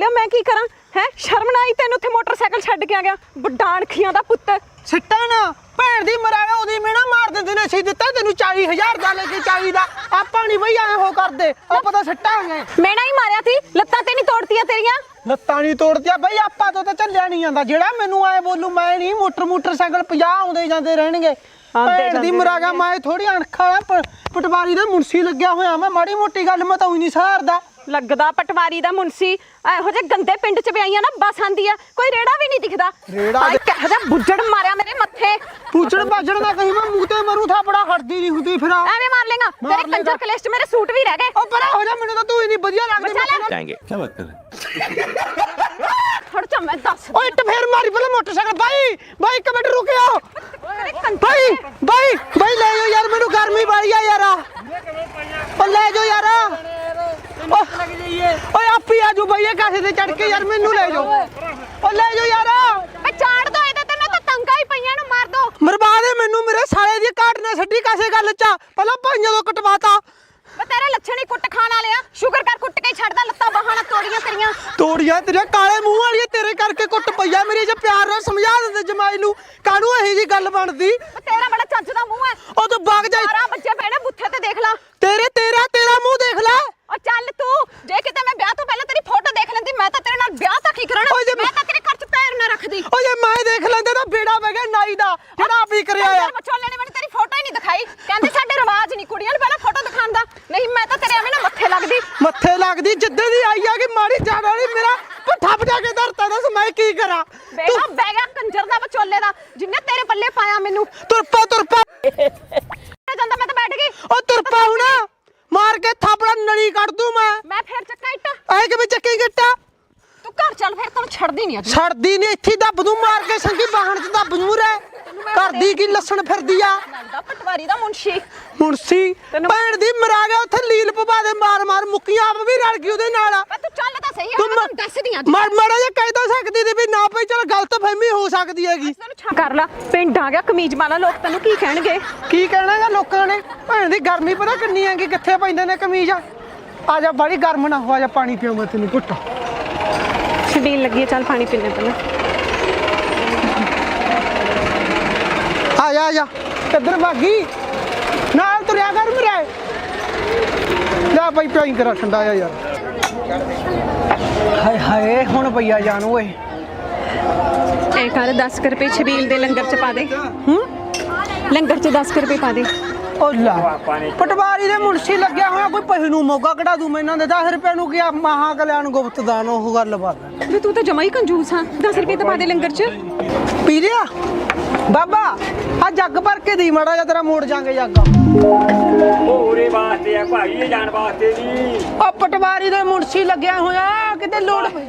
ਲਿਆ ਮੈਂ ਕੀ ਕਰਾਂ? ਹੈ? ਸ਼ਰਮ ਨਾ ਆਈ ਤੈਨੂੰ ਉੱਥੇ ਮੋਟਰਸਾਈਕਲ ਛੱਡ ਕੇ ਆ ਗਿਆ? ਬਡਾਣਖੀਆਂ ਦਾ ਪੁੱਤ। ਸਿੱਟਾ ਨਾ। ਭੈਣ ਦੀ ਮਰਾਗਾ ਉਹਦੀ ਮੇਣਾ ਮਾਰ ਦਿੰਦੇ ਨੇ ਅਸੀਂ ਦਿੱਤਾ ਤੈਨੂੰ 40000 ਦਾ ਲੈ ਕੇ ਚਾਹੀਦਾ ਆਪਾਂ ਨਹੀਂ ਬਈ ਐ ਹੋ ਕਰਦੇ। ਆਪਾਂ ਤਾਂ ਸਿੱਟਾਂਗੇ ਮੈਣਾ ਹੀ ਮਾਰਿਆ ਸੀ। ਲੱਤਾਂ ਤੇ ਨਹੀਂ ਤੋੜਤੀਆਂ ਤੇਰੀਆਂ? ਲੱਤਾਂ ਨਹੀਂ ਤੋੜਦਿਆ ਬਈ ਆਪਾਂ ਤੋਂ ਤਾਂ ਚੱਲਿਆ ਨਹੀਂ ਜਾਂਦਾ। ਜਿਹੜਾ ਮੈਨੂੰ ਐ ਬੋਲੂ ਮੈਂ ਨਹੀਂ ਮੋਟਰ ਮੋਟਰਸਾਈਕਲ 50 ਆਉਂਦੇ ਜਾਂਦੇ ਰਹਿਣਗੇ। ਭੈਣ ਦੀ ਮਰਾਗਾ ਮੈਂ ਥੋੜੀ ਅਣਖਾ ਪਟਵਾਰੀ ਦਾ ਮੁਨਸੀ ਲੱਗਿਆ ਹੋਇਆ। ਮੈਂ ਮਾੜੀ ਮੋਟੀ ਗੱਲ ਮੈਂ ਤਾਂ ਉਹੀ ਨਹੀਂ ਸਹਾਰਦਾ ਲੱਗਦਾ ਪਟਵਾਰੀ ਦਾ ਮੁੰਸੀ ਇਹੋ ਜਿਹੇ ਗੰਦੇ ਪਿੰਡ 'ਚ ਵਿਆਈਆਂ ਨਾ ਬਸ ਆਂਦੀ ਆ। ਕੋਈ ਰੇੜਾ ਵੀ ਨਹੀਂ ਦਿਖਦਾ। ਰੇੜਾ ਆਹ ਬੁੱਜੜ ਮਾਰਿਆ ਮੇਰੇ ਮੱਥੇ। ਪੂਛੜ ਬਾਜੜ ਨਾ ਕਹੀ ਮੈਂ ਮੂੰਹ ਤੇ ਮਰੂ ਥਾਪੜਾ ਹਟਦੀ ਨਹੀਂ ਹੁੰਦੀ ਫਿਰ ਆ। ਐਵੇਂ ਮਾਰ ਲੇਗਾ ਤੇਰੇ ਕੰਜਰ ਕਲੇਸ਼ 'ਚ ਮੇਰੇ ਸੂਟ ਵੀ ਰਹਿ ਗਏ। ਉਹ ਬੜਾ ਹੋ ਜਾ ਮੈਨੂੰ ਤਾਂ ਤੂੰ ਹੀ ਵਧੀਆ ਲੱਗਦੀ ਮੈਂ ਕਿਹਾ- ਜਾਏਂਗੇ। ਥੜ ਚ ਮੈਂ ਦੱਸ ਓਏ ਇੱਟ ਫੇਰ ਮਾਰੀ ਪਹਿਲਾਂ ਮੋਟਰਸਾਈਕਲ। ਬਾਈ ਬਾਈ ਇੱਕ ਰੁਕਿਓ ਬਾਈ ਬਾਈ ਬਾਈ ਲੈ ਜਾਓ ਯਾਰ ਮੈਨੂੰ ਗਰਮੀ ਵਾਲੀ ਆ ਯਾਰ। ਲੈ ਜਾਓ ਯਾਰ। ਓ- ਓਏ ਆਪੀ ਆਜੂ ਬਾਈ ਇਹ ਕਾਸੇ ਤੇ ਚੜ ਕੇ ਯਾਰ ਮੈਨੂੰ ਲੈ ਜਾਓ। ਉਹ ਲੈ ਜਾਓ ਯਾਰ। ਮੈਂ ਚਾੜ ਦੋ ਇਹਦੇ ਤੇ ਨਾ ਤਾਂ ਤੰਗਾ ਹੀ ਪਈਆਂ ਨੂੰ ਮਾਰ ਦੋ। ਮਰਵਾ ਦੇ ਮੈਨੂੰ ਮੇਰੇ ਸਾਲੇ ਦੀ ਕਾਟ ਨਾ ਛੱਡੀ ਕਾਸੇ ਗੱਲ ਚ। ਪਹਿਲਾਂ ਭਾਈਆਂ ਤੋਂ ਕਟਵਾਤਾ। ਮੈਂ ਤੇਰੇ ਲੱਛਣ ਕੁੱਟ ਖਾਣ ਵਾਲੇ ਆ। ਸ਼ੁਕਰ ਕਰ ਕੁੱਟ ਕੇ ਛੱਡਦਾ ਲੱਤਾਂ ਬਾਹਾਂ ਤੋੜੀਆਂ ਤੇਰੀਆਂ। ਤੋੜੀਆਂ ਤੇਰੇ ਕਾਲੇ ਮੂੰਹ ਵਾਲੀ ਤੇਰੇ ਕਰਕੇ ਕੁੱਟ ਪਈਆ ਮੇਰੀ ਜੇ ਪਿਆਰ ਨਾਲ ਸਮਝਾ ਦਿੰਦੇ ਜਮਾਈ ਨੂੰ। ਕਾਹਨੂੰ ਇਹੀ ਜੀ ਗੱਲ ਬਣਦੀ? ਮੈਂ ਤੇਰਾ ਬੜਾ ਚੱਜ ਦਾ ਮੂੰਹ ਹੈ ਉਹ ਤੂੰ ਵਗ ਜਾ 12 ਬੱਚੇ ਪੈਣੇ ਬੁੱਥੇ ਤੇ ਦੇਖ ਲਾ। ਤੇਰੇ ਤੇਰਾ ਤੇਰਾ ਮੂੰਹ ਦੇਖ ਲੈ। ਉਹ ਚੱਲ ਤੂੰ ਜੇ ਕਿਤੇ ਮੈਂ ਵਿਆਹ ਤੋਂ ਪਹਿਲਾਂ ਤੇਰੀ ਫੋਟੋ ਦੇਖ ਲੈਂਦੀ ਮੈਂ ਤਾਂ ਤੇਰੇ ਨਾਲ ਵਿਆਹ ਤੱਕ ਹੀ ਕਰਾਉਣਾ ਓਏ ਜੇ ਮੈਂ ਤਾਂ ਤੇਰੇ ਘਰ 'ਚ ਪੈਰ ਨਾ ਰੱਖਦੀ। ਓ ਜੇ ਮੈਂ ਦੇਖ ਲੈਂਦੇ ਤਾਂ ਬੇੜਾ ਪੈ ਗਿਆ ਨਾਈ ਦਾ ਜਿਹੜਾ ਆਪ ਹੀ ਕਰਿਆ ਆ। ਕੰਜਰ ਮਚੋਲੇ ਨੇ ਮੈਨੂੰ ਤੇਰੀ ਫੋਟੋ ਹੀ ਨਹੀਂ ਦਿਖਾਈ। ਕਹਿੰਦੇ ਸਾਡੇ ਰਿਵਾਜ ਨਹੀਂ ਕੁੜੀਆਂ ਨੂੰ ਪਹਿਲਾਂ ਫੋਟੋ ਦਿਖਾਉਣ ਦਾ। ਨਹੀਂ ਮੈਂ ਤਾਂ ਤੇਰੇ ਐਵੇਂ ਨਾ ਮੱਥੇ ਲੱਗਦੀ। ਮੱਥੇ ਲੱਗਦੀ ਜਿੱਦੇ ਦੀ ਆਈ ਆ ਕਿ ਮਾੜੀ ਜਾਣ ਵਾਲੀ ਮੇਰਾ ਪੱਠਾ ਪਟਾ ਕੇ ਧਰਤਾ ਦੱਸ ਮੈਂ ਕੀ ਕਰਾਂ? ਬੇਗਾ ਬਹਿ ਗਿਆ ਕੰਜਰ ਦਾ ਵਿਚੋਲੇ ਦਾ ਜਿੰਨੇ ਤੇਰੇ ਪੱਲੇ ਪਾਇਆ ਮੈਨੂੰ। ਤੁਰਪਾ ਤੁਰਪਾ ਜਾਂਦਾ ਮੈਂ ਤਾਂ ਬੈਠ ਗਈ ਓ ਤੁਰਪਾ ਹੁਣ ਮਾਰ ਕੇ ਥਾਪੜਾ ਨਲੀ ਕੱਢ ਦੂੰ ਮੈਂ ਮੈਂ ਫੇਰ ਚੱਕਾ ਇੱਟ ਐ ਕਿਵੇਂ ਚੱਕੀ ਗਿੱਟਾ ਤੂੰ ਘਰ ਚੱਲ ਫਿਰ ਤੈਨੂੰ ਛੱਡਦੀ ਨਹੀਂ ਅੱਜ ਛੜਦੀ ਨੇ ਇੱਥੇ ਦੱਬ ਦੂੰ ਮਾਰ ਕੇ ਸੰਗੀ ਬਾਹਣ ਚ ਦੱਬ ਜੂ ਰੇ। ਕਰਦੀ ਕੀ ਲਸਣ ਫਿਰਦੀ ਆ? ਲੱਗਦਾ ਪਟਵਾਰੀ ਦਾ ਮੁੰਸ਼ੀ ਤੈਨੂੰ- ਭੈਣ ਦੀ ਮਰਾ ਗਿਆ ਉੱਥੇ ਲੀਲ ਪਵਾ ਦੇ ਮਾਰ ਮਾਰ ਮੁੱਕੀਆਂ ਆਪ ਵੀ ਰਲ ਗਈ ਉਹਦੇ ਨਾਲ। ਤੂੰ ਚੱਲ ਤਾਂ ਸਹੀ ਤੂੰ ਆ ਮੈਂ ਦੱਸਦੀ ਆ ਮਾਰ ਮਾੜਾ ਜਿਹਾ ਕਹਿ ਤਾਂ ਸਕਦੀ ਸੀ ਵੀ ਨਾ ਭਈ ਚਲ ਗਲਤ ਫਹਿਮੀ ਹੋ ਸਕਦੀ ਹੈਗੀ। ਕਰ ਲਾ ਪਿੰਡ ਆ ਗਿਆ ਕਮੀਜ਼ ਵਾਲਾ ਲੋਕ ਤੈਨੂੰ ਕੀ ਕਹਿਣਗੇ? ਕੀ ਕਹਿਣਾਗਾ ਲੋਕਾਂ ਨੇ? ਭੈਣ ਦੀ ਗਰਮੀ ਪਤਾ ਕਿੰਨੀ ਹੈਗੀ ਕਿੱਥੇ ਪੈਂਦੇ ਨੇ ਕਮੀਜ਼? ਆ ਜਾ ਬੜੀ ਗਰਮ ਨਾ ਹੋ ਆ ਜਾ ਪਾਣੀ ਪੀਓ ਮੈਂ ਤੈਨੂੰ ਘੁੱਟ। ਛਬੀਲ ਲੱਗੀ ਹੈ ਚੱਲ ਪਾਣੀ ਪੀਣੇ ਪਹਿਲਾਂ। ਆ ਜਾ ਆ ਜਾ। ਕਿੱਧਰ ਭਾਗੀ ਨਾਲ ਤੁਰਿਆ ਕਰ ਮੇਰੇ। ਲੈ ਭਾਈ ਪਿਆਈ ਕਰਾ ਠੰਡਾ ਆ ਯਾਰ। ਹਾਏ ਹਾਏ ਹੁਣ ਪਈਆ ਜਾਨ ਓਏ। ਐ ਕਰ 10 ਰੁਪਏ ਛਬੀਲ ਦੇ ਲੰਗਰ ਚ ਪਾ ਦੇ। ਹੂੰ? ਲੰਗਰ ਚ 10 ਰੁਪਏ ਪਾ ਦੇ। ਓ ਲੈ ਪਟਵਾਰੀ ਦੇ ਮੁਨਸੀ ਲੱਗਿਆ ਹੋਇਆ ਕੋਈ ਪੈਸੇ ਨੂੰ ਮੌਕਾ ਕਢਾ ਦੂੰ ਮੈਂ ਇਹਨਾਂ ਦੇ 10 ਰੁਪਏ ਨੂੰ ਗਿਆ ਮਹਾ ਕਲਿਆਣ ਗੁਪਤ ਦਾਨ ਉਹ ਗੱਲ ਬਾਤ ਵੀ ਤੂੰ ਤਾਂ ਜਮਾ ਹੀ ਕੰਜੂਸ ਆ 10 ਰੁਪਏ ਤਾਂ ਪਾ ਦੇ ਲੰਗਰ ਚ। ਪੀ ਲਿਆ? ਬਾਬਾ ਆ ਜੱਗ ਭਰ ਕੇ ਦੀ ਮਾੜਾ ਜਿਹਾ ਤੇਰਾ ਮੋੜ ਜਾਾਂਗੇ ਜੱਗ। ਹੋਰੇ ਵਾਸਤੇ ਆ ਭਾਈ ਇਹ ਜਾਣ ਵਾਸਤੇ ਨਹੀਂ ਓ ਪਟਵਾਰੀ ਦੇ ਮੁਨਸੀ ਲੱਗਿਆ ਹੋਇਆ ਕਿਤੇ ਲੋੜ ਪਈ।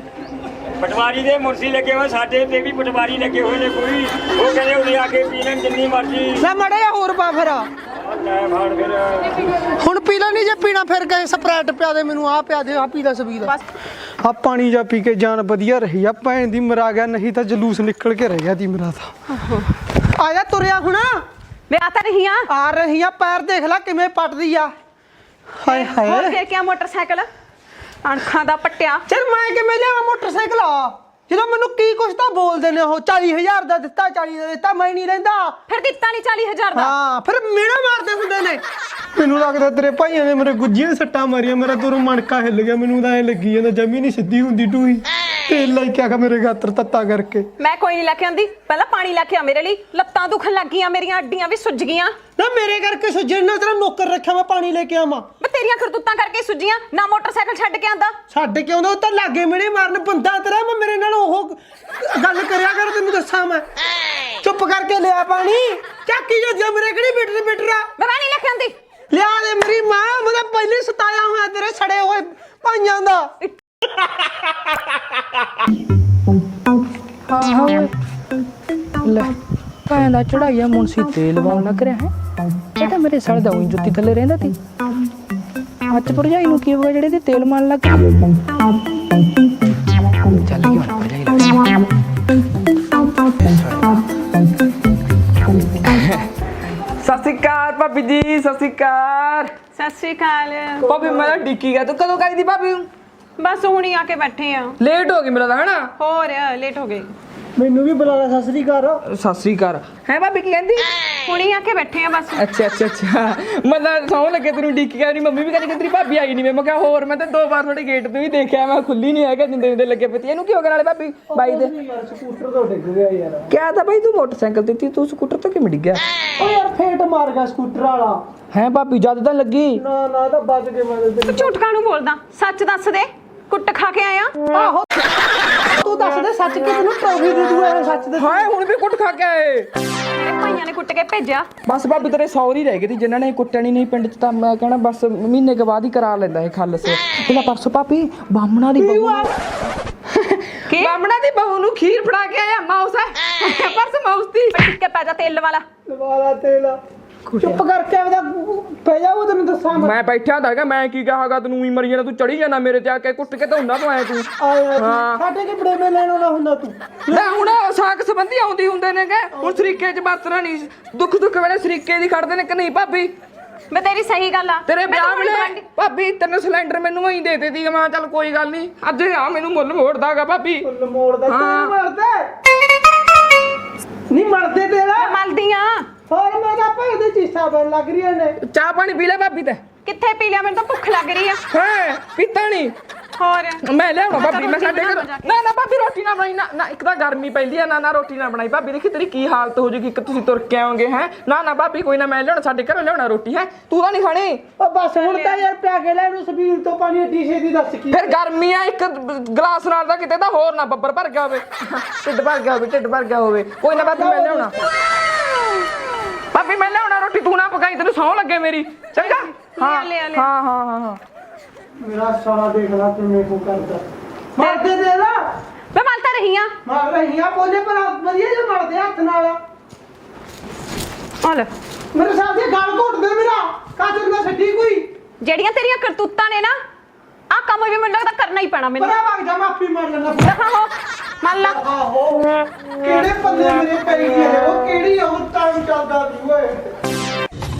ਪਟਵਾਰੀ ਦੇ ਮੁਰਸੀ ਲੱਗੇ ਹੋਏ ਸਾਡੇ ਤੇ ਵੀ ਪਟਵਾਰੀ ਲੱਗੇ ਹੋਏ ਨੇ ਕੋਈ। ਉਹ ਕਹਿੰਦੇ ਉਹਦੇ ਆ ਕੇ ਪੀ ਲੈਣ ਜਿੰਨੀ ਮਰਜ਼ੀ। ਲੈ ਮਾੜਾ ਹੋਰ ਪਾ ਫਿਰ। ਹੁਣ ਪੀ ਲੈ ਨਹੀਂ ਜੇ ਪੀਣਾ ਫਿਰ ਗਏ ਸਪਰੈਟ ਪਿਆ ਦੇ ਮੈਨੂੰ ਆ ਪਿਆ ਦੇ ਆ ਪੀ ਲੈ ਸਬੀਰ ਆ ਪਾਣੀ ਜਾ ਪੀ ਕੇ ਜਾਨ ਵਧੀਆ ਰਹੀ ਆ ਭੈਣ ਦੀ ਮਰਾ ਗਿਆ ਨਹੀਂ ਤਾਂ ਜਲੂਸ ਨਿਕਲ ਕੇ ਰਹਿ ਗਿਆ ਦੀ ਮੇਰਾ ਤਾਂ ਆ ਜਾ ਤੁਰਿਆ ਹੁਣ। ਮੈਂ ਆ ਤਾਂ ਰਹੀ ਆ। ਆ ਰਹੀ ਆ ਪੈਰ ਦੇਖ ਲੈ ਕਿਵੇਂ ਪਟਦੀ ਆ। ਹਾਏ ਹੋਰ ਹਾਏ। ਕੇ ਕਿਆ ਮੋਟਰਸਾਈਕਲ? ਅਣਖਾਂ ਦਾ ਪੱਟਿਆ। ਚਲ ਮੈਂ ਕਿਵੇਂ ਲਿਆਵਾਂ ਮੋਟਰਸਾਈਕਲ? ਆ ਜਦੋਂ ਮੈਨੂੰ ਕੀ ਕੁਛ ਤਾਂ ਬੋਲਦੇ ਨੇ ਉਹ 40000 ਦਾ ਦਿੱਤਾ 40 ਦਾ ਦਿੱਤਾ ਮੈਂ ਨਹੀਂ ਰਹਿੰਦਾ ਫਿਰ ਦਿੱਤਾ ਨਹੀਂ 40000 ਦਾ? ਹਾਂ ਫਿਰ ਮੇਣਾ ਮਾਰਦੇ ਹੁੰਦੇ ਨੇ। ਮੈਨੂੰ ਲੱਗਦਾ ਤੇਰੇ ਭਾਈਆਂ ਨੇ ਮੇਰੇ ਗੁੱਜੀਆਂ ਸੱਟਾਂ ਮਾਰੀਆਂ ਮੇਰਾ ਦੂਰੋਂ ਮਣਕਾ ਹਿੱਲ ਗਿਆ ਮੈਨੂੰ ਤਾਂ ਐ ਲੱਗੀ ਜਾਂਦਾ ਜਮੀ ਨਹੀਂ ਸਿੱਧੀ ਹੁੰਦੀ ਟੂਈ ਤੇਲ ਲੈ ਕੇ ਆ ਗਿਆ ਮੇਰੇ ਗਾਤਰ ਤੱਤਾ ਕਰਕੇ। ਮੈਂ ਕੋਈ ਨਹੀਂ ਲੈ ਕੇ ਆਂਦੀ। ਪਹਿਲਾਂ ਪਾਣੀ ਲੈ ਕੇ ਆ ਮੇਰੇ ਲਈ। ਲੱਤਾਂ ਦੁਖਣ ਲੱਗ ਗਈਆਂ ਮੇਰੀਆਂ ਅੱਡੀਆਂ ਵੀ ਸੁੱਜ ਗਈਆਂ। ਨਾ ਮੇਰੇ ਕਰਕੇ ਸੁਜਣ ਨਾਲ ਤੇਰਾ ਨੌਕਰ ਰੱਖਿਆ ਮੈਂ ਪਾਣੀ ਲੈ ਕੇ ਆਵਾਂ। ਮੈਂ ਤੇਰੀਆਂ ਕਰਤੂਤਾਂ ਕਰਕੇ ਸੁੱਜੀਆਂ ਨਾ ਮੋਟਰਸਾਈਕਲ ਛੱਡ ਕੇ ਆਂਦਾ। ਛੱਡ ਕੇ ਆਉਂਦਾ ਉਹ ਤਾਂ ਲਾਗੇ ਮੇਰੇ ਮਾਰਨ ਬੰਦਾ ਤੇਰਾ ਮੈਂ ਮੇਰੇ ਨਾਲ ਉਹ ਗੱਲ ਕਰਿਆ ਕਰ ਤੈਨੂੰ ਦੱਸਾਂ ਮੈਂ। ਚੁੱਪ ਕਰਕੇ ਲਿਆ ਪਾਣੀ। ਚੱਕੀ ਜੋ ਮੇਰੇ ਕਿਹੜੀ ਬਿਟਰ ਬਿਟਰਾ ਮੈਂ ਪਾਣੀ ਲੈ ਕੇ ਆਂਦੀ। ਲਿਆ ਦੇ ਮੇਰੀ ਮਾਂ ਮੈਂ ਪਹਿਲੇ ਸਤਾਇਆ ਹੋਇਆ ਤੇਰੇ ਛੜੇ ਹੋਏ ਭਾਈਆਂ ਦਾ। ਲੈ ਭੈਣ ਦਾ ਚੜਾਈਆ ਮੁੰਸੀ ਤੇਲ ਵਾਉਣ ਲੱਗ ਰਿਹਾ ਹੈ। ਇਹ ਤਾਂ ਮੇਰੇ ਸੜ ਦਾ ਉਹੀ ਜੁੱਤੀ ਥੱਲੇ ਰਹਿੰਦਾ ਸੀ। ਅੱਜ ਭਰਜਾਈ ਨੂੰ ਕੀ ਹੋ ਗਿਆ ਜਿਹੜੇ ਤੇ ਤੇਲ ਮਾਰਨ ਲੱਗ ਗਿਆ ਚੱਲ ਗਿਆ ਹੁਣ ਭਰਜਾਈ ਲੱਗ ਸਤਿ ਸ਼੍ਰੀ ਅਕਾਲ ਭਾਬੀ ਜੀ ਸਤਿ ਸ਼੍ਰੀ ਅਕਾਲ। ਸਤਿ ਸ੍ਰੀ ਅਕਾਲ। ਭਾਬੀ ਮੈਂ ਤਾਂ ਡਿੱਕੀ ਗਿਆ ਤੂੰ ਕਦੋਂ ਕਾਈ ਦੀ ਭਾਬੀ? ਬਸ ਹੁਣੀ ਆ ਕੇ ਬੈਠੇ ਆ। ਲੇਟ ਹੋ ਗਈ ਮੇਰਾ ਤਾਂ ਹਨਾ? ਹੋਰ ਲੇਟ ਹੋ ਗਏ। ਮੈਨੂੰ ਵੀ ਬੁਲਾ ਲੈ ਸਤਿ ਸ੍ਰੀ ਅਕਾਲ। ਸਤਿ ਸ੍ਰੀ ਅਕਾਲ। ਹੈ ਭਾਬੀ ਕੀ ਕਹਿੰਦੀ? ਹੁਣੀ ਆ ਕੇ ਬੈਠੇ ਆ ਬਸ। ਅੱਛਾ ਅੱਛਾ ਅੱਛਾ। ਮਤਲਬ ਸੌਂ ਲੱਗੇ ਤੈਨੂੰ ਡਿੱਕ ਗਿਆ ਨਹੀਂ ਮੰਮੀ ਵੀ ਕਹਿੰਦੀ ਕਿ ਤੇਰੀ ਭਾਬੀ ਆਈ ਨਹੀਂ ਮੈਂ। ਕਿਹਾ ਹੋਰ ਮੈਂ ਤਾਂ ਦੋ ਵਾਰ ਤੁਹਾਡੇ ਗੇਟ ਤੇ ਵੀ ਦੇਖਿਆ ਮੈਂ ਖੁੱਲੀ ਨਹੀਂ ਹੈਗਾ ਜਿੰਦੇ ਜਿੰਦੇ ਲੱਗੇ ਪਤੀ ਇਹਨੂੰ ਕੀ ਹੋ ਗਿਆ ਨਾਲੇ ਭਾਬੀ? ਬਾਈ ਦੇ ਯਾਰ ਸਕੂਟਰ ਤੋਂ ਡਿੱਗ ਗਿਆ ਯਾਰ। ਕਿਆ ਤਾਂ ਭਾਈ ਤੂੰ ਮੋਟਰਸਾਈਕਲ ਤੇ ਤੀ ਤੂੰ ਸਕੂਟਰ ਤੋਂ ਕਿਵੇਂ ਡਿੱਗਿਆ? ਓ ਯਾਰ ਫੇਟ ਮਾਰ ਗਿਆ ਸਕੂਟਰ ਵਾਲਾ। ਹੈ ਭਾਬੀ ਜਦ ਤਾਂ ਲੱਗੀ। ਨਾ ਨਾ ਤਾਂ ਬਚ ਕੇ ਮੈਂ ਤੂੰ ਝੂਠ ਕਾਹਨੂੰ ਬੋਲਦਾ? ਸੱਚ ਦੱਸ ਦੇ। ਕੁੱਟ ਖਾ ਕੇ ਆਇਆ? ਆਹੋ। ਤੂੰ ਦੱਸ ਦੇ ਸੱਚ ਕਿ ਤੈਨੂੰ ਟਰੋਫੀ ਦੇ ਦੂਆ ਸੱਚ ਦੇ ਹਾਏ ਹੁਣ ਵੀ ਕੁੱਟ ਖਾ ਕੇ ਆਏ। ਭਾਈਆਂ ਨੇ ਕੁੱਟ ਕੇ ਭੇਜਿਆ। ਬਸ ਭਾਬੀ ਤੇਰੇ ਸੌਰੀ ਰਹਿ ਗਏ ਸੀ ਜਿਨ੍ਹਾਂ ਨੇ ਕੁੱਟਿਆ ਨਹੀਂ ਪਿੰਡ ਚ ਤਾਂ ਮੈਂ ਕਹਿਣਾ ਬਸ ਮਹੀਨੇ ਕੇ ਬਾਅਦ ਹੀ ਕਰਾ ਲੈਂਦਾ ਇਹ ਖੱਲਸ ਪਹਿਲਾਂ ਪਰਸੋਂ ਭਾਬੀ ਬਾਹਮਣਾ ਦੀ ਬਹੂ ਕੀ? ਬਾਹਮਣਾ ਦੀ ਬਹੂ ਨੂੰ ਖੀਰ ਫੜਾ ਕੇ ਆਇਆ ਮਾਉਸ ਹੈ। ਪਰਸ ਮਾਉਸ ਦੀ। ਟਿੱਕੇ ਪੈ ਜਾ ਤੇਲ ਵਾਲਾ ਵਾਲਾ ਤੇਲ। ਚੁੱਪ ਕਰਕੇ ਆਪਦਾ ਪੈ ਜਾ ਉਹ ਤੈਨੂੰ ਦੱਸਾਂ ਮੈਂ। ਮੈਂ ਬੈਠਾ ਤਾਂ ਹੈਗਾ ਮੈਂ ਕੀ ਕਹਾਗਾ ਤੈਨੂੰ ਹੀ ਮਰੀ ਜਾਣਾ ਤੂੰ ਚੜੀ ਜਾਣਾ ਮੇਰੇ ਤੇ ਆ ਕੇ ਕੁੱਟ ਕੇ ਤੂੰ ਆਇਆ ਤੂੰ ਆਇਆ ਹਾਂ। ਸਾਡੇ ਕੀ ਬੜੇ ਲੈਣ ਆਉਣਾ ਹੁੰਦਾ ਤੂੰ? ਲੈ ਹੁਣ ਸਾਕ ਸੰਬੰਧੀ ਆਉਂਦੀ ਹੁੰਦੇ ਨੇਗੇ ਹੁਣ ਸਰੀਕੇ ਚ ਵਰਤਣਾ ਨਹੀਂ ਦੁੱਖ ਦੁੱਖ ਵੇਲੇ ਸਰੀਕੇ ਦੀ ਖੜਦੇ ਨੇ ਕਿ ਨਹੀਂ ਭਾਬੀ? ਮੈਂ ਤੇਰੀ ਸਹੀ ਗੱਲ ਆ। ਤੇਰੇ ਮੈਂ ਵਿਆਹ ਤਾਂ ਵੇਲੇ ਗੁਆਂਢੀ- ਭਾਬੀ ਤੈਨੂੰ ਸਿਲੰਡਰ ਮੈਨੂੰ ਹੀ ਦੇ ਦਿੱਤੀ ਮੈਂ ਕਿਹਾ ਚੱਲ ਕੋਈ ਗੱਲ ਨਹੀਂ ਅੱਜ ਆ ਮੈਨੂੰ ਮੁੱਲ ਮੋੜਦਾਗਾ ਭਾਬੀ। ਫੁੱਲ ਮੋੜਦਾ ਹਾਂ। ਤੇਲ ਮਰਦੇ ਨਹੀਂ ਮਰਦੇ ਤੇਰਾ? ਮੈਂ ਮਲਦੀ ਆ। ਹੋਰ ਮੈਂ ਤਾਂ ਭਾਈ ਦੇ ਚੀਸਾ ਬਣ ਲੱਗ ਰਹੀਆਂ ਨੇ। ਚਾਹ ਪਾਣੀ ਪੀ ਲੈ ਭਾਬੀ ਤੇ। ਕਿੱਥੇ ਪੀ ਲਿਆ? ਮੈਨੂੰ ਤਾਂ ਭੁੱਖ ਲੱਗ ਰਹੀ ਆ। ਹੈ ਪੀਤਾ ਨਹੀਂ ਹੋਰ? ਮੈਂ ਲਿਆਉਣਾ ਭਾਬੀ ਮੈਂ ਸਾਡੇ ਘਰ। ਨਾ ਨਾ ਭਾਬੀ ਰੋਟੀ ਨਾ ਬਣਾਈ। ਨਾ ਨਾ ਇੱਕ ਤਾਂ ਗਰਮੀ ਪੈਂਦੀ ਆ ਨਾ ਨਾ ਰੋਟੀ ਨਾ ਬਣਾਈ। ਭਾਬੀ ਦੇਖੀ ਤੇਰੀ ਕੀ ਹਾਲਤ ਹੋ ਜੂਗੀ ਇੱਕ ਤੁਸੀਂ ਤੁਰ ਕੇ ਆਓਗੇ ਹੈ? ਨਾ ਨਾ ਭਾਬੀ ਕੋਈ ਨਾ ਮੈਂ ਲਿਆਉਣਾ ਸਾਡੇ ਘਰੋਂ ਲਿਆਉਣਾ ਰੋਟੀ ਹੈ? ਤੂੰ ਤਾਂ ਨਹੀਂ ਖਾਣੀ? ਉਹ ਬਸ ਹੁਣ ਤਾਂ ਯਾਰ ਪਿਆ ਕੇ ਲੈ ਨੂੰ ਸਬੀਲ ਤੋਂ ਪਾਣੀ ਏਡੀ ਛੇਤੀ ਦੱਸ ਕੀ ਫਿਰ ਗਰਮੀ ਆ ਇੱਕ ਗਲਾਸ ਨਾਲ ਦਾ ਕਿਤੇ ਤਾਂ ਹੋਰ ਨਾ ਬੱਬਰ ਭਰ ਗਿਆ ਹੋਵੇ। ਢਿੱਡ ਭਰ ਗਿਆ ਹੋਵੇ ਢਿੱਡ ਭਰ ਗਿਆ ਹੋਵੇ। ਕੋਈ ਨਾ ਭਾਬੀ ਮੈਂ ਲਿਆਉਣਾ। ਮੈਂ ਲਿਆਉਣਾ ਰੋਟੀ ਤੂੰ ਨਾ ਪਕਾਈ ਤੈਨੂੰ ਸੌਂ ਲੱਗੇ ਮੇਰੀ। ਚੰਗਾ? ਹਾਂ ਲਿਆ, ਲਿਆ। ਹਾਂ ਹਾਂ ਹਾਂ ਹਾਂ। ਮੇਰਾ ਸਾਲਾ ਦੇਖ ਲਾ ਕਿਵੇਂ ਕੋ ਕਰਦਾ। ਮਰਦੇ ਦੇ ਨਾ ਮੈਂ ਮਲ ਤਾਂ ਰਹੀ ਆ ਮਾਰ ਰਹੀਆਂ ਬੋਲੇ ਪਰ ਵਧੀਆ ਜਿਹਾ ਮਰਦੇ ਹੱਥ ਨਾਲ। ਆ ਲੈ ਮੇਰੇ ਸਾਹ ਦੀ ਗਾਲ ਘੁੱਟਦੇ ਮੇਰਾ। ਕਾਜਰ ਨਾ ਛੱਡੀ ਕੋਈ। ਜਿਹੜੀਆਂ ਤੇਰੀਆਂ ਕਰਤੂਤਾਂ ਨੇ ਨਾ ਆ ਕੰਮ ਵੀ ਮੈਨੂੰ ਲੱਗਦਾ ਕਰਨਾ ਹੀ ਪੈਣਾ ਮੈਨੂੰ ਪਰਾ ਵਗ ਜਾ ਮਾਫੀ ਮੰਗ ਲੈਣਾ ਦਫਾ ਹੋ ਮੰਨ ਲਾ ਆਹੋ ਕਿਹੜੇ ਪੱਲੇ ਮੇਰੇ ਪੈ ਗਈ ਹੈ ਉਹ ਕਿਹੜੀ ਉਹ ਟਾਈਮ ਚੱਲਦਾ ਸੀ ਓਏ